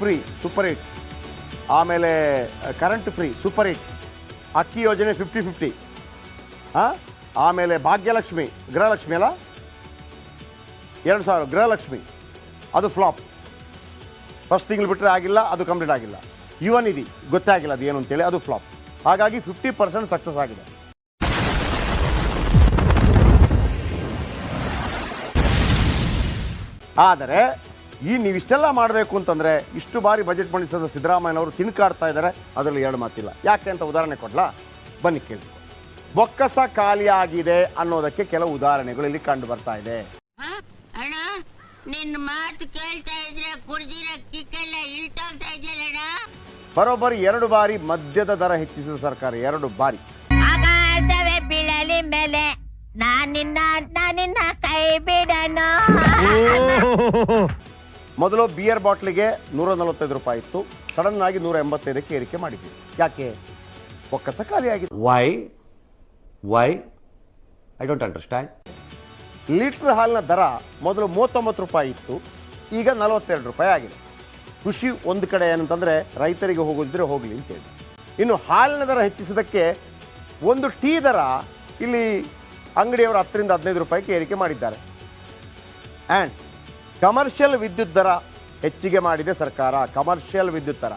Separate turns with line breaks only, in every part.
Free super hit ಆಮೇಲೆ current free super hit ಅಕ್ಕಿ ಯೋಜನೆ ಫಿಫ್ಟಿ ಫಿಫ್ಟಿ ಹಾಂ? ಆಮೇಲೆ ಭಾಗ್ಯಲಕ್ಷ್ಮಿ, ಗೃಹಲಕ್ಷ್ಮಿ ಅಲ್ಲ? ಎರಡು ಸಾವಿರ, ಗೃಹಲಕ್ಷ್ಮಿ. ಅದು ಫ್ಲಾಪ್ ಫಸ್ಟ್ ತಿಂಗಳು ಬಿಟ್ಟರೆ ಆಗಿಲ್ಲ, ಅದು ಕಂಪ್ಲೀಟ್ ಆಗಿಲ್ಲ. ಯುವ ನಿಧಿ ಗೊತ್ತಾಗಿಲ್ಲ ಅದು ಏನು ಅಂತೇಳಿ, ಅದು ಫ್ಲಾಪ್ ಹಾಗಾಗಿ ಫಿಫ್ಟಿ ಪರ್ಸೆಂಟ್ ಸಕ್ಸಸ್ ಆಗಿದೆ. ಆದರೆ ಈ ನೀವು ಇಷ್ಟೆಲ್ಲ ಮಾಡಬೇಕು ಅಂತಂದರೆ ಇಷ್ಟು ಬಾರಿ ಬಜೆಟ್ ಮಂಡಿಸಿದ ಸಿದ್ದರಾಮಯ್ಯನವರು ತಿನ್ಕಾಡ್ತಾ ಇದ್ದಾರೆ. ಅದರಲ್ಲಿ ಎರಡು ಮಾತಿಲ್ಲ. ಯಾಕೆ ಅಂತ ಉದಾಹರಣೆ ಕೊಡ್ಲಾ? ಬನ್ನಿ ಕೇಳಿ. ಬೊಕ್ಕಸ ಖಾಲಿಯಾಗಿದೆ ಅನ್ನೋದಕ್ಕೆ ಕೆಲವು ಉದಾಹರಣೆಗಳು ಇಲ್ಲಿ ಕಂಡು ಬರ್ತಾ ಇದೆ.
ನಿನ್ನ ಮಾತು ಕೇಳ್ತಾ ಇದ್ರೆ ಕುಡ್ದಿರ ಕಿಕ್ಕೆಲ್ಲ ಇಳ್ತೋಗ್ತಾ ಇದೆಯಲ್ಲಣ್ಣ
ಬರೋಬ್ಬರಿ ಎರಡು ಬಾರಿ ಮದ್ಯದ ದರ ಹೆಚ್ಚಿಸಿದ ಸರ್ಕಾರ ಎರಡು ಬಾರಿ.
ಆಗಾಸವೇ ಬೀಳಲಿ ಮೇಲೆ. ನಾನಿನ್ನ ನಾನಿನ್ನ ಕೈ ಬಿಡನು?
ಮೊದಲು ಬಿಯರ್ ಬಾಟ್ಲಿಗೆ ನೂರ ನಲವತ್ತೈದು ರೂಪಾಯಿ ಇತ್ತು. ಸಡನ್ ಆಗಿ ನೂರ ಎಂಬತ್ತೈದಕ್ಕೆ ಏರಿಕೆ ಮಾಡಿದ್ವಿ ಯಾಕೆ? ಬೊಕ್ಕಸ ಖಾಲಿಯಾಗಿದೆ
why why I don't understand
litre ಹಾಲಿನ ದರ ಮೊದಲು ಮೂವತ್ತೊಂಬತ್ತು ರೂಪಾಯಿ ಇತ್ತು. ಈಗ ನಲವತ್ತೆರಡು ರೂಪಾಯಿ ಆಗಿದೆ. ಕೃಷಿ ಒಂದು ಕಡೆ ಏನಂತಂದರೆ ರೈತರಿಗೆ ಹೋಗೋದಿದ್ರೆ ಹೋಗಲಿ ಅಂತೇಳಿ ಇನ್ನು ಹಾಲಿನ ದರ ಹೆಚ್ಚಿಸೋದಕ್ಕೆ ಒಂದು ಟೀ ದರ ಇಲ್ಲಿ ಅಂಗಡಿಯವರು ಹತ್ತರಿಂದ ಹದಿನೈದು ರೂಪಾಯಿಗೆ ಏರಿಕೆ ಮಾಡಿದ್ದಾರೆ. ಆ್ಯಂಡ್ ಕಮರ್ಷಿಯಲ್ ವಿದ್ಯುತ್ ದರ ಹೆಚ್ಚಿಗೆ ಮಾಡಿದೆ ಸರ್ಕಾರ ಕಮರ್ಷಿಯಲ್ ವಿದ್ಯುತ್ ದರ.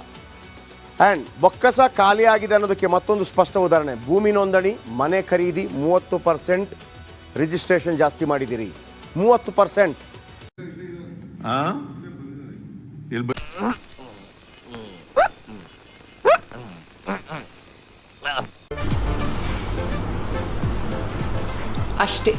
ಆ್ಯಂಡ್ ಬೊಕ್ಕಸ ಖಾಲಿಯಾಗಿದೆ ಅನ್ನೋದಕ್ಕೆ ಮತ್ತೊಂದು ಸ್ಪಷ್ಟ ಉದಾಹರಣೆ. ಭೂಮಿ ನೋಂದಣಿ ಮನೆ ಖರೀದಿ ಮೂವತ್ತು ಪರ್ಸೆಂಟ್ ರಿಜಿಸ್ಟ್ರೇಷನ್ ಜಾಸ್ತಿ ಮಾಡಿದ್ದೀರಿ. ಮೂವತ್ತು ಪರ್ಸೆಂಟ್.
ಅಷ್ಟೇ.